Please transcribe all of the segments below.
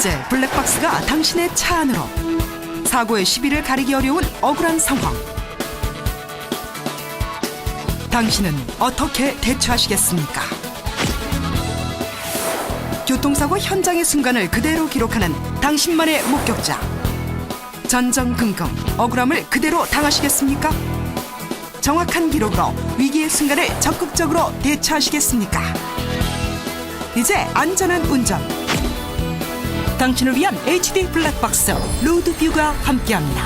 이제 블랙박스가 당신의 차 안으로 사고의 시비를 가리기 어려운 억울한 상황. 당신은 어떻게 대처하시겠습니까? 교통사고 현장의 순간을 그대로 기록하는 당신만의 목격자. 전정긍긍 억울함을 그대로 당하시겠습니까? 정확한 기록으로 위기의 순간을 적극적으로 대처하시겠습니까? 이제 안전한 운전. 당신을 위한 HD 블랙박스 로드뷰가 함께합니다.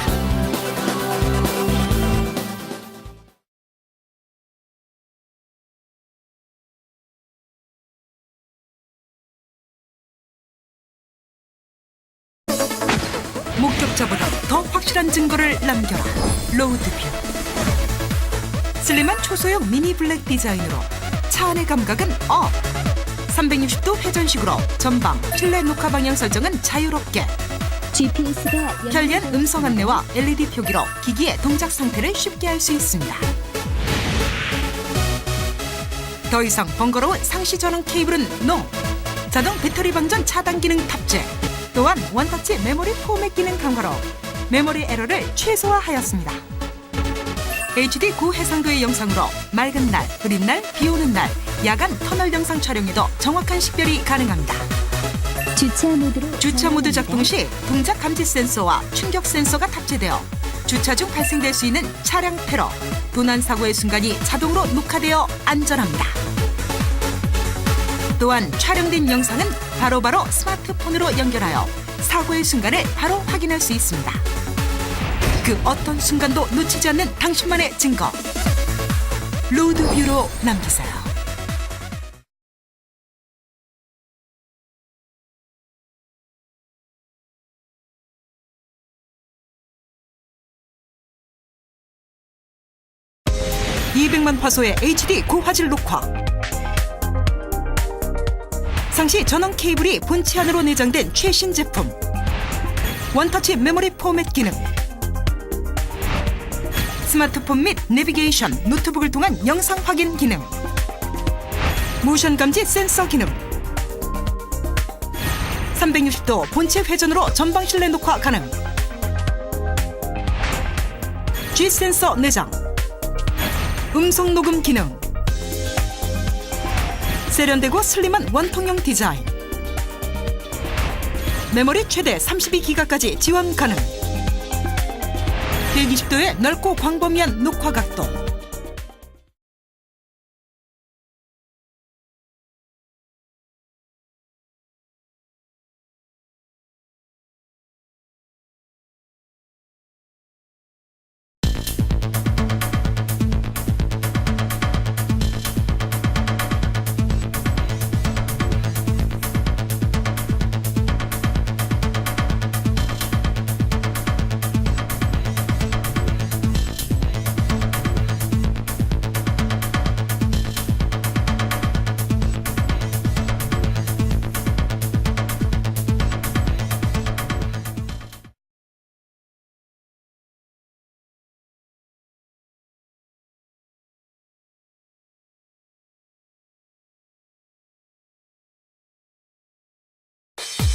목격자보다 더 확실한 증거를 남겨라. 로드뷰. 슬림한 초소형 미니 블랙 디자인으로 차 안의 감각은 업. 360도 회전식으로 전방 실내 녹화 방향 설정은 자유롭게 GPS가 편리한 음성 안내와 LED 표기로 기기의 동작 상태를 쉽게 알 수 있습니다. 더 이상 번거로운 상시 전원 케이블은 NO. 자동 배터리 방전 차단 기능 탑재. 또한 원터치 메모리 포맷 기능 강화로 메모리 에러를 최소화하였습니다. HD 고해상도의 영상으로 맑은 날, 흐린 날, 비 오는 날, 야간 터널 영상 촬영에도 정확한 식별이 가능합니다. 주차 모드로 주차 모드. 작동 시 동작 감지 센서와 충격 센서가 탑재되어 주차 중 발생될 수 있는 차량 테러, 도난 사고의 순간이 자동으로 녹화되어 안전합니다. 또한 촬영된 영상은 바로바로 스마트폰으로 연결하여 사고의 순간을 바로 확인할 수 있습니다. 그 어떤 순간도 놓치지 않는 당신만의 증거. 로드뷰로 남기세요. (200만) 화소의 HD 고화질 녹화 상시 전원 케이블이 본체 안으로 내장된 최신 제품 원터치 메모리 포맷 기능 스마트폰 및 내비게이션, 노트북을 통한 영상 확인 기능 모션 감지 센서 기능 360도 본체 회전으로 전방 실내 녹화 가능 G 센서 내장 음성 녹음 기능 세련되고 슬림한 원통형 디자인 메모리 최대 32기가까지 지원 가능 120도의 넓고 광범위한 녹화 각도